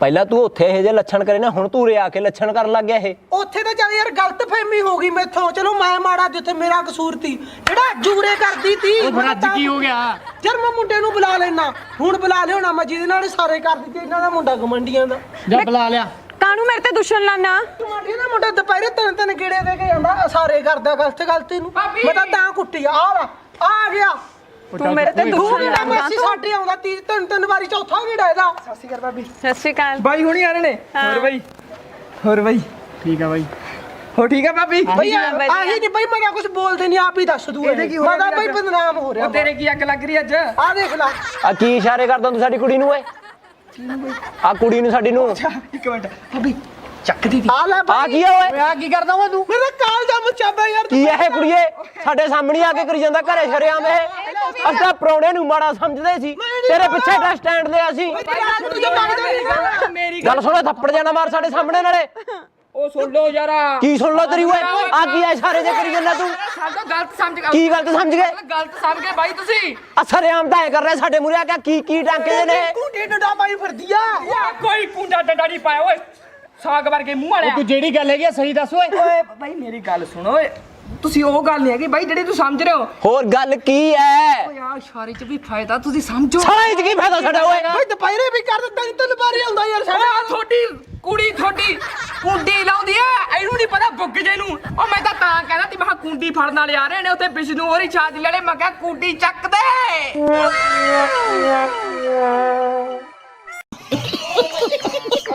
ਪਹਿਲਾਂ ਤੂੰ ਉੱਥੇ ਇਹੋ ਜਿਹੇ ਲੱਛਣ ਕਰੇ ਨਾ ਹੁਣ ਤੂੰ ਉਰੇ ਆ ਕੇ ਲੱਛਣ ਕਰਨ ਲੱਗ ਗਿਆ ਇਹ। ਉੱਥੇ ਤਾਂ ਚੱਲ ਯਾਰ ਗਲਤ ਫਹਿਮੀ ਹੋ ਗਈ ਮੈਥੋਂ। ਚਲੋ ਮੈਂ ਮਾੜਾ ਜਿੱਥੇ ਮੇਰਾ ਕਸੂਰ ਸੀ ਜਿਹੜਾ ਜੂਰੇ ਕਰਦੀ ਤੀ ਉਹ ਫਿਰ ਅੱਜ ਕੀ ਹੋ ਗਿਆ? ਯਾਰ ਮੈਂ ਮੁੰਡੇ ਨੂੰ ਬੁਲਾ ਲੈਣਾ ਹੁਣ ਬੁਲਾ ਲਿਆਉਣਾ ਮੈਂ ਜਿਹਦੇ ਨਾਲ ਇਹ ਸਾਰੇ ਕਰਦੀ ਤੇ ਇਹਨਾਂ ਦਾ ਮੁੰਡਾ ਗਮੰਡੀਆਂ ਦਾ। ਜਾ ਬੁਲਾ ਲਿਆ। ਕਾਹਨੂੰ ਮੇਰੇ ਤੇ ਦੁਸ਼ਮਣ ਲਾਨਾ? ਗਮੰਡੀਆਂ ਦਾ ਮੁੰਡਾ ਦੁਪਹਿਰੇ ਤਿੰਨ ਤਿੰਨ ਗੇੜੇ ਦੇ ਕੇ ਜਾਂਦਾ ਸਾਰੇ ਕਰਦਾ ਗਲਤ ਗਲਤ ਇਹਨੂੰ ਮੈਂ ਤਾਂ ਤਾਂ ਕੁੱਟੀ ਆ। ਆ ਗਿਆ। ਤੂੰ ਮੇਰੇ ਤੇ ਦੁਸ਼ਮਣ ਵੀ ਲਾਨਾ ਮੈਸੀ ਸਾਡੇ ਆਉਂਦਾ ਤੀ ਤਿੰਨ ਤਿੰਨ ਵਾਰੀ ਚੌਥਾ ਗੇੜਾ ਇਹਦਾ ਸਤਿ ਸ਼੍ਰੀ ਅਕਾਲ ਭਾਬੀ। ਸਤਿ ਸ਼੍ਰੀ ਅਕਾਲ। ਬਾਈ ਹੁਣੀ ਆ ਰਹੇ ਨੇ? ਹੋਰ ਬਾਈ? ਹੋਰ ਬਾਈ? ਠੀਕ ਆ ਬਾਈ। ਹੋ ਠੀਕ ਆ ਭਾਬੀ? ਬਈ ਹਾਂ। ਆਹੀ ਨਹੀਂ ਬਈ ਮੈਂ ਤਾਂ ਕੁਝ ਬੋਲਦੇ ਨਹੀਂ ਆਪ ਹੀ ਦੱਸ ਦੂ ਇਹਦੇ ਕੀ ਹੋ ਰਿਹਾ ਬਈ ਬਦਨਾਮ ਹੋ ਰਿਹਾ ਉਹ ਤੇਰੇ ਕੀ ਅੱਗ ਲੱਗ ਰਹੀ ਅੱਜ? ਆ ਦੇਖ ਲੈ। ਆ ਕੀ ਇਸ਼ਾਰੇ ਕਰਦਾ ਤੂੰ ਸਾਡੀ ਕੁੜੀ ਨੂੰ ਓਏ? ਆ ਕੁੜੀ ਨੂੰ ਸਾਡੀ ਨੂੰ। ਇੱਕ ਮਿੰਟ। ਭਾਬੀ ਚੱਕਦੀ ਤੀ ਆ ਲੈ ਆ ਕੀ ਆ ਓਏ? ਆ ਕੀ ਕਰਦਾ ਓਏ ਤੂੰ? ਮੇਰਾ ਕਾਲ ਦਾ ਮੁੱਛਾ ਬਈ ਯਾਰ ਕੀ ਇਹ ਕੁੜੀਏ? ਸਾਡੇ ਸਾਹਮਣੇ ਆ ਕੇ ਕਰੀ ਜਾਂਦਾ ਘਰੇ ਸ਼ਰਿਆਮ ਇਹ। ਅਸਾਂ ਪ੍ਰਾਹੁਣੇ ਨੂੰ ਮਾੜਾ ਸਮਝਦੇ ਸੀ। ਤੇਰੇ ਪਿੱਛੇ ਦਾ ਸਟੈਂਡ ਲਿਆ ਸੀ। ਮੇਰੀ ਗੱਲ ਸੁਣੋ ਥੱਪੜ ਜਾਣਾ ਮਾਰ ਸਾਡੇ ਸਾਹਮਣੇ ਨਾਲੇ। ਉਹ ਸੁਣ ਲਓ ਯਾਰਾ। ਕੀ ਸੁਣ ਲੋ ਤੇਰੀ ਓਏ? ਆ ਕੀ ਐ ਇਸ਼ਾਰੇ ਜੇ ਕਰੀ ਜਾਂਦਾ ਤੂੰ? ਸਾਡਾ ਗਲਤ ਸਮਝ ਗਏ ਕੀ ਗਲਤ ਸਮਝ ਗਏ? ਗਲਤ ਸਮਝ ਗਏ ਬਾਈ ਤੁਸੀਂ। ਆ ਸ਼ਰਿਆਮ ਤਾਂ ਐ ਕਰ ਰਿਹਾ ਸਾਡੇ ਮੂਰੇ ਆ ਕੇ ਕੀ ਕੀ ਟਾਂਕੇ ਨੇ। ਕੁੰਡੀ ਡੰਡਾ ਪਾਈ ਫਿਰਦੀ ਆ। ਕੋਈ ਕੁੰਡਾ ਡੰਡਾ ਨਹੀਂ ਪਾਇਆ ਓਏ। ਸਾਗ ਵਰਗੇ ਮੂੰਹ ਵਾਲਿਆ। ਤੂੰ ਜਿਹੜੀ ਗੱਲ ਹੈਗੀ ਆ ਸਹੀ ਦੱਸ ਓਏ। ਓਏ ਬਾਈ ਮੇਰੀ ਗੱਲ ਸੁਣੋ ਓਏ। ਤੁਸੀਂ ਉਹ ਗੱਲ ਨਹੀਂ ਹੈਗੀ ਬਾਈ ਜਿਹੜੀ ਤੂੰ ਸਮਝ ਰਹੇ ਹੋ। ਹੋਰ ਗੱਲ ਕੀ ਐ? ਓਏ ਆ ਇਸ਼ਾਰੇ 'ਚ ਵੀ ਫਾਇਦਾ ਤੁਸੀਂ ਸਮਝੋ। ਸਾਲਾ ਕੀ ਫਾਇਦਾ ਸਾਡਾ ਓਏ? ਬਈ ਦੁਪਹਿਰੇ ਵੀ ਕਰ ਦਿੰਦਾ ਤਿੰਨ ਵਾਰੀ ਆਉਂਦਾ ਯਾਰ ਓਏ ਸਾਡਾ ਆ ਤੁਹਾਡੀ ਕੁੜੀ ਤੁਹਾਡੀ ਕੁੰਡੀ ਲਾਉਂਦੀ ਐ। ਇਹਨੂੰ ਨਹੀਂ ਪਤਾ ਬੁੱਗ ਜੇ ਨੂੰ ਉਹ ਮੈਂ ਤਾਂ ਤਾਂ ਕਹਿੰਦਾ ਤੀ ਮੈਂ ਕਿਹਾ ਕੁੰਡੀ ਫੜਨ ਵਾਲੇ ਆ ਰਹੇ ਨੇ ਉੱਥੇ ਵਿਸ਼ਨੂੰ ਹੋਰੀ ਛਾਜ ਲੜੇ ਮੈਂ ਕਿਹਾ ਕੁੰਡੀ ਚੱਕ ਦੇ।